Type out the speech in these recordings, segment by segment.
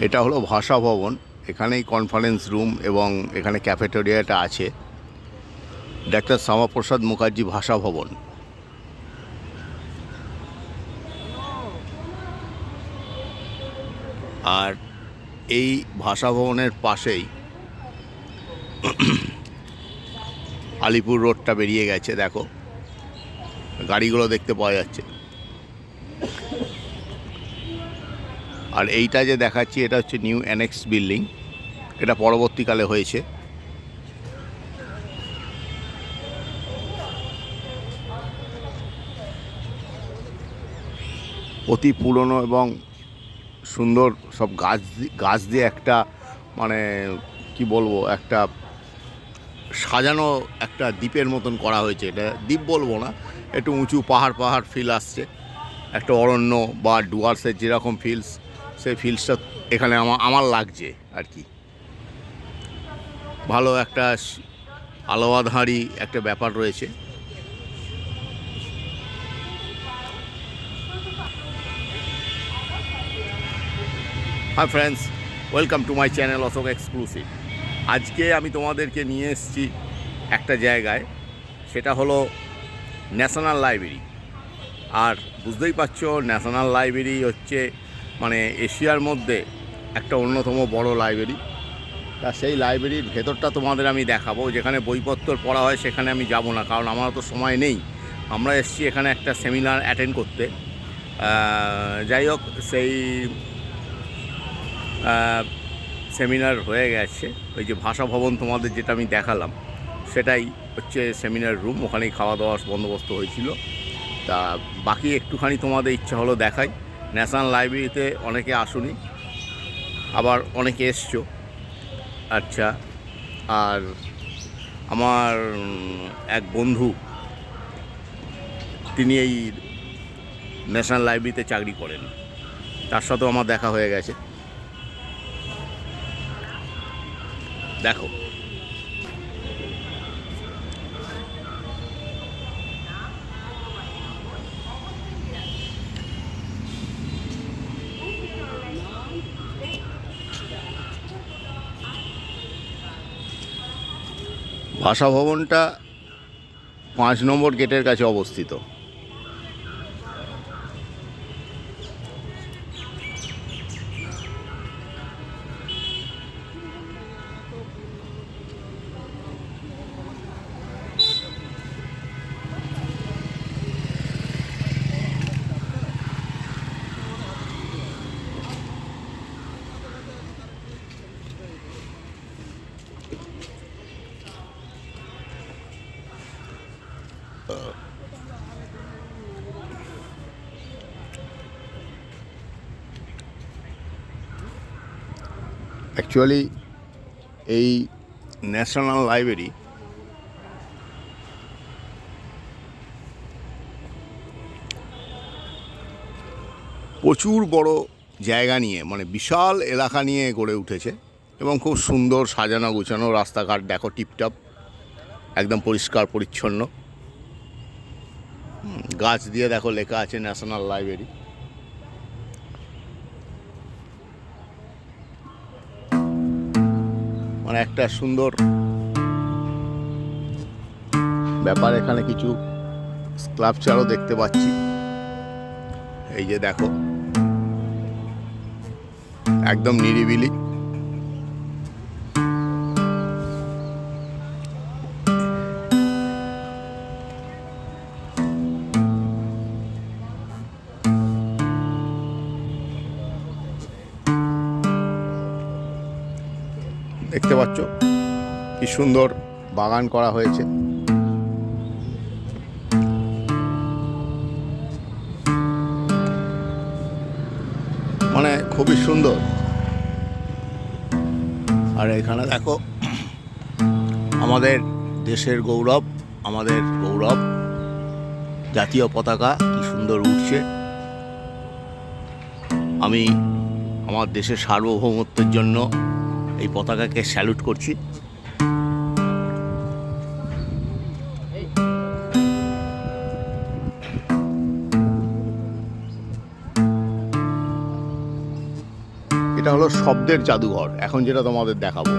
এটা হলো ভাষা ভবন। এখানেই কনফারেন্স রুম এবং এখানে ক্যাফেটেরিয়াটা আছে। ডাক্তার শ্যামাপ্রসাদ মুখার্জি ভাষা ভবন। আর এই ভাষা ভবনের পাশেই আলিপুর রোডটা বেরিয়ে গেছে, দেখো। গাড়িগুলো দেখতে পাওয়া যাচ্ছে। আর এইটা যে দেখাচ্ছি, এটা হচ্ছে নিউ অ্যানেক্স বিল্ডিং। এটা পরবর্তীকালে হয়েছে। অতি পুরনো এবং সুন্দর সব গাছ গাছ দিয়ে একটা মানে কি বলব, একটা সাজানো একটা দ্বীপের মতন করা হয়েছে। এটা দ্বীপ বলব না, একটু উঁচু পাহাড় পাহাড় ফিল আসছে। একটা অরণ্য বা ডুয়ার্সের যেরকম ফিলস সেই ফিলসটা এখানে আমার আমার লাগছে আর কি। ভালো একটা আলোয়াধারী একটা ব্যাপার রয়েছে। Hi friends welcome to my channel Ashok exclusive আজকে আমি তোমাদেরকে নিয়ে এসেছি একটা জায়গায়, সেটা হলো ন্যাশনাল লাইব্রেরি আর বুঝতেই পারছ ন্যাশনাল লাইব্রেরি হচ্ছে মানে এশিয়ার মধ্যে একটা অন্যতম বড় লাইব্রেরি তা সেই লাইব্রেরির ভেতরটা তোমাদের আমি দেখাবো। যেখানে বইপত্র পড়া হয়, সেখানে আমি যাব না, কারণ আমার তো সময় নেই। আমরা এসেছি এখানে একটা সেমিনার অ্যাটেন্ড করতে। যাই হোক, সেই সেমিনার হয়ে গেছে। ওই যে ভাষা ভবন তোমাদের যেটা আমি দেখালাম, সেটাই হচ্ছে সেমিনার রুম ওখানেই খাওয়া দাওয়ার বন্দোবস্ত হয়েছিল। তা বাকি একটুখানি তোমাদের ইচ্ছা হলো দেখাই। ন্যাশনাল লাইব্রেরিতে অনেকে আসুনি, আবার অনেকে এসছো। আচ্ছা আর আমার এক বন্ধু, তিনি এই ন্যাশনাল লাইব্রেরিতে চাকরি করেন। তার সাথেও আমার দেখা হয়ে গেছে। দেখো ভাষা ভবনটা পাঁচ নম্বর গেটের কাছে অবস্থিত। অ্যাকচুয়ালি এই ন্যাশনাল লাইব্রেরি প্রচুর বড় জায়গা নিয়ে মানে বিশাল এলাকা নিয়ে গড়ে উঠেছে এবং খুব সুন্দর সাজানো গুছানো রাস্তাঘাট, দেখো টিপটপ, একদম পরিষ্কার, পরিচ্ছন্ন। গাছ দিয়ে দেখো লেখা আছে ন্যাশনাল লাইব্রেরি। মানে একটা সুন্দর ব্যাপার, এখানে কিছু স্ক্লাপচারও দেখতে পাচ্ছি। এই যে দেখো, একদম নিরিবিলি। দেখতে পাচ্ছ। কি সুন্দর বাগান করা হয়েছে। মানে খুবই সুন্দর। আর এখানে দেখো, আমাদের দেশের গৌরব, আমাদের গৌরব। জাতীয় পতাকা, কি সুন্দর উঠছে। আমি আমার দেশের সার্বভৌমত্বের জন্য এই পতাকাকে স্যালুট করছি। এটা হলো শব্দের জাদুঘর। এখন যেটা তোমাদের দেখাবো।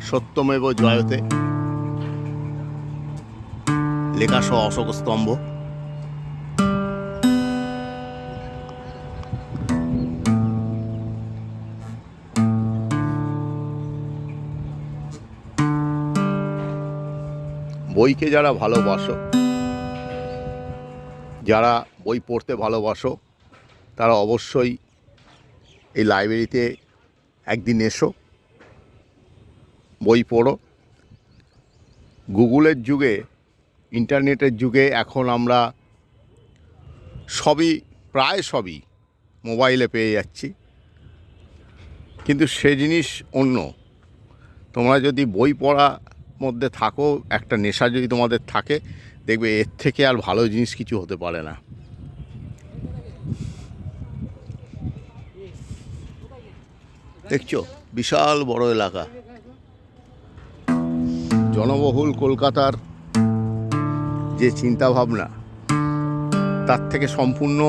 সত্যমেব জয়তে। লেখা সহ অশোক স্তম্ভ বইকে যারা ভালোবাসো, যারা বই পড়তে ভালোবাসো, তারা অবশ্যই এই লাইব্রেরিতে একদিন এসো, বই পড়ো। গুগলের যুগে, ইন্টারনেটের যুগে এখন আমরা সবই, প্রায় সবই মোবাইলে পেয়ে যাচ্ছি। কিন্তু সে জিনিস অন্য। তোমরা যদি বই পড়া মধ্যে থাকো, একটা নেশা যদি তোমাদের থাকে, দেখবে এর থেকে আর ভালো জিনিস কিছু হতে পারে না। দেখছ? বিশাল বড় এলাকা। জনবহুল কলকাতার যে চিন্তা ভাবনা তার থেকে সম্পূর্ণ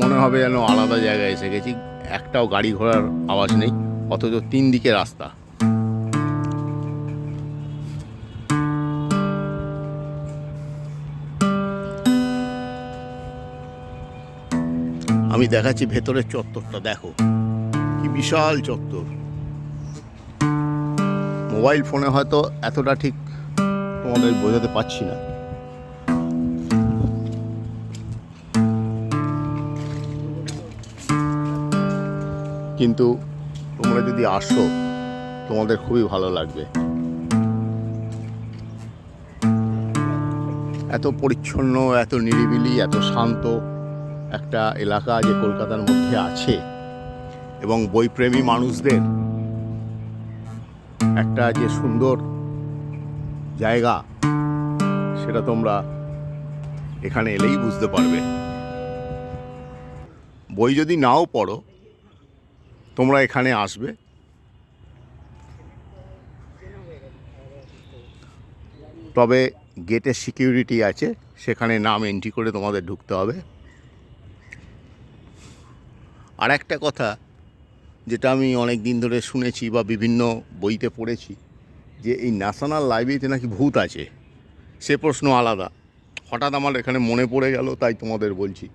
মনে হবে যেন আলাদা জায়গায় এসে গেছি। একটাও গাড়ি ঘোড়ার আওয়াজ নেই, অথচ তিন দিকে রাস্তা। আমি দেখাচ্ছি ভেতরের চত্বরটা, দেখো। কি বিশাল চত্বর। মোবাইল ফোনে হয়তো এতটা ঠিক তোমাদের বোঝাতে পারছি না। কিন্তু তোমরা যদি আসো, তোমাদের খুবই ভালো লাগবে। এত পরিচ্ছন্ন, এত নিরিবিলি, এত শান্ত। একটা এলাকা যে কলকাতার মধ্যে আছে এবং বইপ্রেমী মানুষদের একটা যে সুন্দর জায়গা, সেটা তোমরা এখানে এলেই বুঝতে পারবে। বই যদি নাও পড়ো, তোমরা এখানে আসবে। তবে গেটের সিকিউরিটি আছে, সেখানে নাম এন্ট্রি করে তোমাদের ঢুকতে হবে। আর একটা কথা যেটা আমি অনেক দিন ধরে শুনেছি বা বিভিন্ন বইতে পড়েছি যে এই ন্যাশনাল লাইব্রেরিতে নাকি ভূত আছে। সে প্রশ্ন আলাদা। হঠাৎ আমার এখানে মনে পড়ে গেল, তাই তোমাদের বলছি।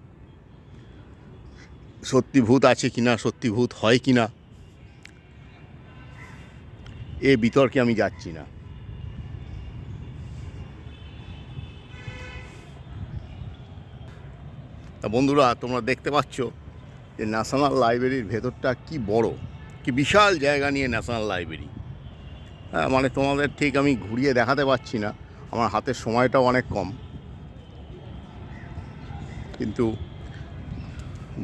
সত্যি ভূত আছে কিনা, সত্যি ভূত হয় কি না এ বিতর্কে আমি যাচ্ছি না। তা বন্ধুরা, তোমরা দেখতে পাচ্ছ যে ন্যাশনাল লাইব্রেরির ভেতরটা কি বড়, কি বিশাল জায়গা নিয়ে ন্যাশনাল লাইব্রেরি হ্যাঁ মানে তোমাদের ঠিক আমি ঘুরিয়ে দেখাতে পারছি না, আমার হাতের সময়টাও অনেক কম। কিন্তু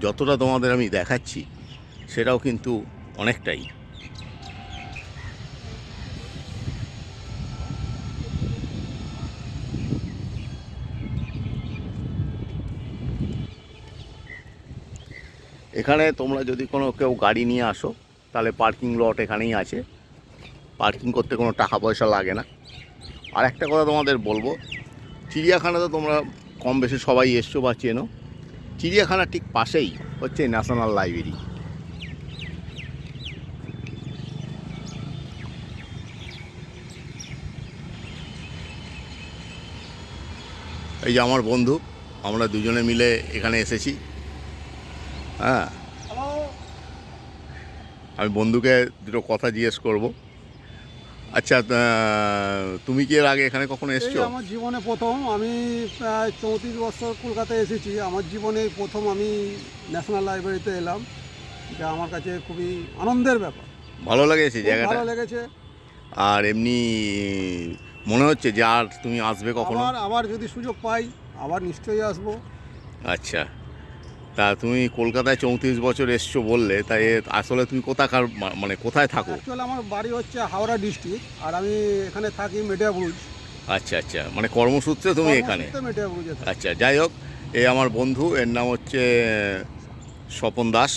যতটা তোমাদের আমি দেখাচ্ছি, সেটাও কিন্তু অনেকটাই। এখানে তোমরা যদি কোনো কেউ গাড়ি নিয়ে আসো, তাহলে পার্কিং লট এখানেই আছে। পার্কিং করতে কোনো টাকা পয়সা লাগে না। আর একটা কথা তোমাদের বলব চিড়িয়াখানা তো তোমরা কম বেশি সবাই এসছো বা চেনো চিড়িয়াখানার ঠিক পাশেই হচ্ছে ন্যাশনাল লাইব্রেরি এই যে আমার বন্ধু, আমরা দুজনে মিলে এখানে এসেছি। হ্যাঁ। আমি বন্ধুকে দুটো কথা জিজ্ঞেস করব। আচ্ছা তুমি কি এর আগে এখানে কখনো এসছো? আমার জীবনে প্রথম আমি প্রায় চৌত্রিশ বছর কলকাতায় এসেছি। আমার জীবনে প্রথম আমি ন্যাশনাল লাইব্রেরিতে এলাম। যা আমার কাছে খুবই আনন্দের ব্যাপার। ভালো লেগেছে জায়গাটা? ভালো লেগেছে। আর এমনি মনে হচ্ছে যে আর তুমি আসবে কখনো? আবার আবার যদি সুযোগ পাই আবার নিশ্চয়ই আসব। আচ্ছা। তা তুমি কলকাতায় চৌত্রিশ বছর এসছো বললে তাই আসলে তুমি কোথাকার মানে কোথায় থাকো? অ্যাকচুয়ালি আমার বাড়ি হচ্ছে হাওড়া ডিস্ট্রিক্ট আর আমি এখানে থাকি মেডিয়াবুরুজ আচ্ছা আচ্ছা মানে কর্মসূত্রে তুমি এখানে? আচ্ছা যাই হোক এই আমার বন্ধু এর নাম হচ্ছে স্বপন দাস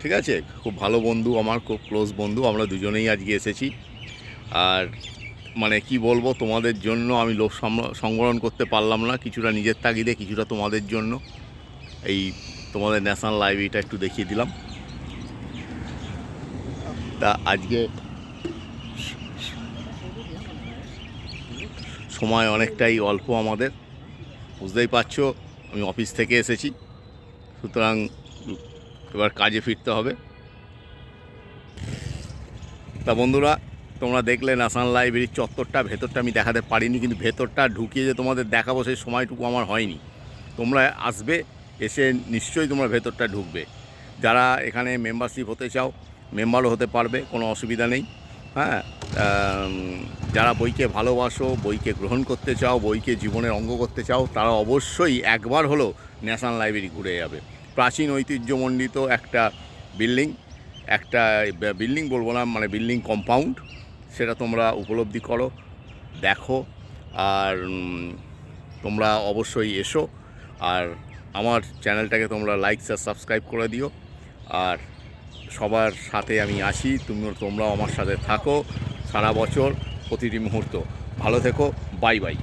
ঠিক আছে? খুব ভালো বন্ধু আমার খুব ক্লোজ বন্ধু আমরা দুজনেই আজকে এসেছি। আর মানে কি বলব তোমাদের জন্য আমি লোভ সংবরণ করতে পারলাম না কিছুটা নিজের তাগিদে কিছুটা তোমাদের জন্য। এই তোমাদের ন্যাশনাল লাইব্রেরিটা একটু দেখিয়ে দিলাম। তা আজকে সময় অনেকটাই অল্প আমাদের। বুঝতেই পারছ, আমি অফিস থেকে এসেছি। সুতরাং এবার কাজে ফিরতে হবে। তা বন্ধুরা, তোমরা দেখলে ন্যাশনাল লাইব্রেরির চত্বরটা, ভেতরটা আমি দেখাতে পারিনি, কিন্তু ভেতরটা ঢুকিয়ে যে তোমাদের দেখাবো, সেই সময়টুকু আমার হয়নি। তোমরা আসবে এসে নিশ্চয়ই তোমার ভেতরটা ঢুকবে। যারা এখানে মেম্বারশিপ হতে চাও মেম্বারও হতে পারবে, কোনো অসুবিধা নেই। হ্যাঁ যারা বইকে ভালোবাসো, বইকে গ্রহণ করতে চাও, বইকে জীবনের অঙ্গ করতে চাও, তারা অবশ্যই একবার হলো ন্যাশনাল লাইব্রেরি ঘুরে যাবে। প্রাচীন ঐতিহ্যমণ্ডিত একটা বিল্ডিং একটা বিল্ডিং বলব না মানে বিল্ডিং কম্পাউন্ড, সেটা তোমরা উপলব্ধি করো, দেখো, আর তোমরা অবশ্যই এসো, আর আমার চ্যানেলটাকে তোমরা লাইক আর সাবস্ক্রাইব করে দিও। আর সবার সাথে আমি আসি তুমি তোমরাও আমার সাথে থাকো সারা বছর প্রতিটি মুহূর্ত। ভালো থেকো বাই বাই